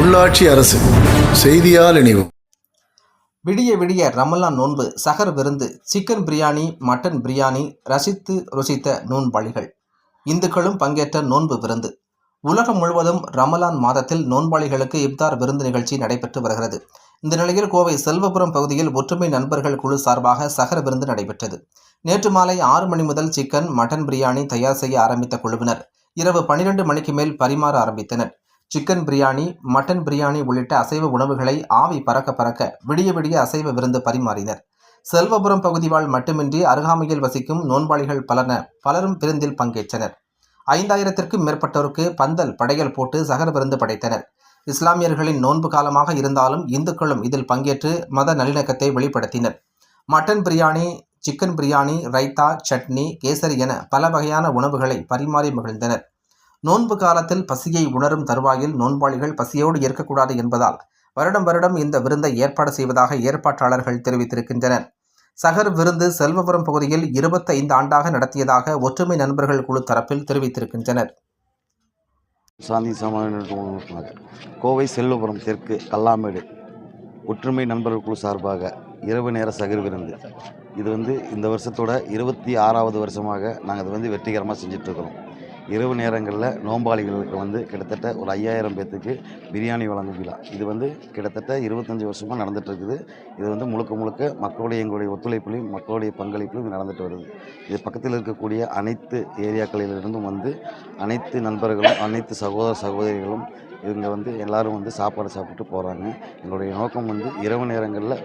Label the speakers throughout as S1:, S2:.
S1: உள்ளாட்சி அரசு. செய்தியால் இணைவு
S2: விடிய விடிய ரமலான் நோன்பு சகர் விருந்து சிக்கன் பிரியாணி மட்டன் பிரியாணி ரசித்து ருசித்த நோன்பாளிகள். இந்துக்களும் பங்கேற்ற நோன்பு விருந்து. உலகம் முழுவதும் ரமலான் மாதத்தில் நோன்பாளிகளுக்கு இப்தார் விருந்து நிகழ்ச்சி நடைபெற்று வருகிறது. இந்த நிலையில் கோவை செல்வபுரம் பகுதியில் ஒற்றுமை நண்பர்கள் குழு சார்பாக சகர விருந்து நடைபெற்றது. நேற்று மாலை ஆறு மணி முதல் சிக்கன் மட்டன் பிரியாணி தயார் செய்ய ஆரம்பித்த குழுவினர். இரவு பனிரெண்டு மணிக்கு மேல் பரிமாற ஆரம்பித்தனர். சிக்கன் பிரியாணி மட்டன் பிரியாணி உள்ளிட்ட அசைவ உணவுகளை ஆவி பறக்க பறக்க விடிய விடிய அசைவ விருந்து பரிமாறினர். செல்வபுரம் பகுதி வாழ் மட்டுமின்றி அருகாமையில் வசிக்கும் நோன்பாளிகள் பலன பலரும் விருந்தில் பங்கேற்றனர். ஐந்தாயிரத்திற்கும் மேற்பட்டோருக்கு பந்தல் படையல் போட்டு சகர விருந்து படைத்தனர். இஸ்லாமியர்களின் நோன்பு காலமாக இருந்தாலும் இந்துக்களும் இதில் பங்கேற்று மத நல்லிணக்கத்தை வெளிப்படுத்தினர். மட்டன் பிரியாணி சிக்கன் பிரியாணி ரைத்தா சட்னி கேசரி என பல வகையான உணவுகளை பரிமாறி மகிழ்ந்தனர். நோன்பு காலத்தில் பசியை உணரும் தருவாயில் நோன்பாளிகள் பசியோடு இருக்கக்கூடாது என்பதால் வருடம் வருடம் இந்த விருந்தை ஏற்பாடு செய்வதாக ஏற்பாட்டாளர்கள் தெரிவித்திருக்கின்றனர். சகர் விருந்து செல்வபுரம் பகுதியில் 25 ஆண்டாக நடத்தியதாக ஒற்றுமை நண்பர்கள் குழு தரப்பில் தெரிவித்திருக்கின்றனர்.
S3: சாந்தி சமாதான கோவை செல்வபுரம் தெற்கு கல்லாமேடு ஒற்றுமை நண்பர்கள் குழு சார்பாக இரவு நேர சகர் விருந்து. இது வந்து இந்த வருஷத்தோட இருபத்தி ஆறாவது வருஷமாக நாங்கள் இது வந்து வெற்றிகரமாக செஞ்சிட்ருக்கிறோம் இரவு நேரங்களில் நோம்பாளிகளுக்கு வந்து கிட்டத்தட்ட ஒரு ஐயாயிரம் பேர்த்துக்கு பிரியாணி வழங்கும் விழா. இது வந்து கிட்டத்தட்ட இருபத்தஞ்சி வருஷமாக நடந்துகிட்ருக்குது இருக்குது இது வந்து முழுக்க முழுக்க மக்களுடைய எங்களுடைய ஒத்துழைப்புலையும் மக்களுடைய பங்களிப்பிலும் இது நடந்துட்டு வருது. இது பக்கத்தில் இருக்கக்கூடிய அனைத்து ஏரியாக்களிலிருந்தும் வந்து அனைத்து நண்பர்களும் அனைத்து சகோதர சகோதரிகளும் இவங்க வந்து எல்லாரும் வந்து சாப்பாடு சாப்பிட்டு போகிறாங்க எங்களுடைய நோக்கம் வந்து இரவு நேரங்களில்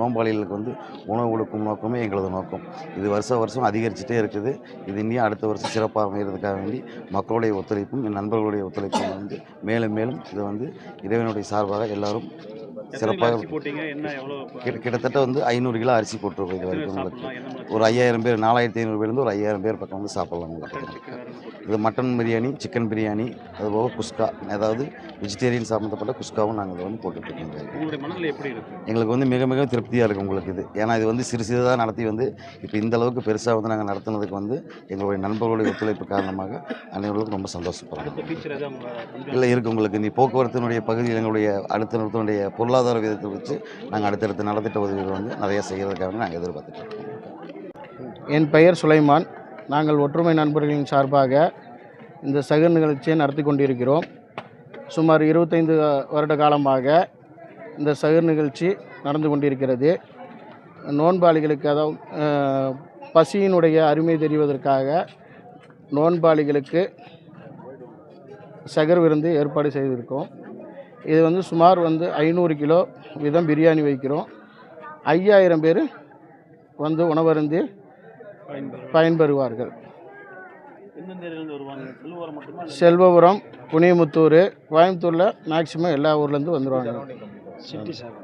S3: நோம்பாளிகளுக்கு வந்து உணவு கொடுக்கும் நோக்கமே எங்களது நோக்கம். இது வருஷம் வருஷம் அதிகரிச்சுட்டே இருக்குது. இது இனியும் அடுத்த வருஷம் சிறப்பாக அமைகிறதுக்காக வேண்டி மக்களுடைய ஒத்துழைப்பும் என் நண்பர்களுடைய ஒத்துழைப்பும் வந்து மேலும் மேலும் இதை வந்து இறைவனுடைய சார்பாக எல்லாரும் சிறப்பாக கிட்டத்தட்ட வந்து ஐநூறு கிலோ அரிசி போட்டிருக்கோம் இது வரைக்கும் உங்களுக்கு. ஒரு ஐயாயிரம் பேர் நாலாயிரத்தி ஐநூறு பேர்லேருந்து ஒரு ஐயாயிரம் பேர் பக்கம் வந்து சாப்பிட்லாம் உங்களுக்கு இது மட்டன் பிரியாணி சிக்கன் பிரியாணி அதுபோக குஸ்கா அதாவது வெஜிடேரியன் சம்மந்தப்பட்ட குஸ்காவும் நாங்கள் இதை வந்து
S4: இருக்கு?
S3: எங்களுக்கு வந்து மிக மிக திருப்தியாக இருக்கும் உங்களுக்கு இது. ஏன்னா இது வந்து சிறு சிறிதாக நடத்தி வந்து இப்போ இந்த அளவுக்கு பெருசாக வந்து நாங்கள் நடத்துனதுக்கு வந்து எங்களுடைய நண்பர்களுடைய ஒத்துழைப்பு காரணமாக அனைவருக்கும் ரொம்ப சந்தோஷப்படுறோம். இல்லை இருக்கு உங்களுக்கு. நீ போக்குவரத்தினுடைய பகுதியில் எங்களுடைய அடுத்த நிறுவனத்தினுடைய பொருளாதார விதத்தை வச்சு நாங்கள் அடுத்தடுத்த நலத்திட்ட உதவிகள் வந்து நிறைய செய்கிறதுக்காக நாங்கள் எதிர்பார்த்துட்டு இருக்கோம்.
S5: என் பெயர் சுலைமான். நாங்கள் ஒற்றுமை நண்பர்களின் சார்பாக இந்த சகர் நிகழ்ச்சியை நடத்தி கொண்டிருக்கிறோம். சுமார் இருபத்தைந்து வருட காலமாக இந்த சகர் நிகழ்ச்சி நடந்து கொண்டிருக்கிறது. நோன்பாளிகளுக்கு அதாவது பசியினுடைய அருமை தெரிவதற்காக நோன்பாளிகளுக்கு சகர் விருந்து ஏற்பாடு செய்திருக்கோம். இது வந்து சுமார் வந்து ஐநூறு கிலோ வீதம் பிரியாணி வைக்கிறோம். ஐயாயிரம் பேர் வந்து உணவருந்தி பயன்பெறுவார்கள். செல்வபுரம் புனியமுத்தூர் கோயம்புத்தூரில் மேக்சிமம் எல்லா ஊர்லேருந்து வந்துடுவாங்க
S4: சிட்டி சார்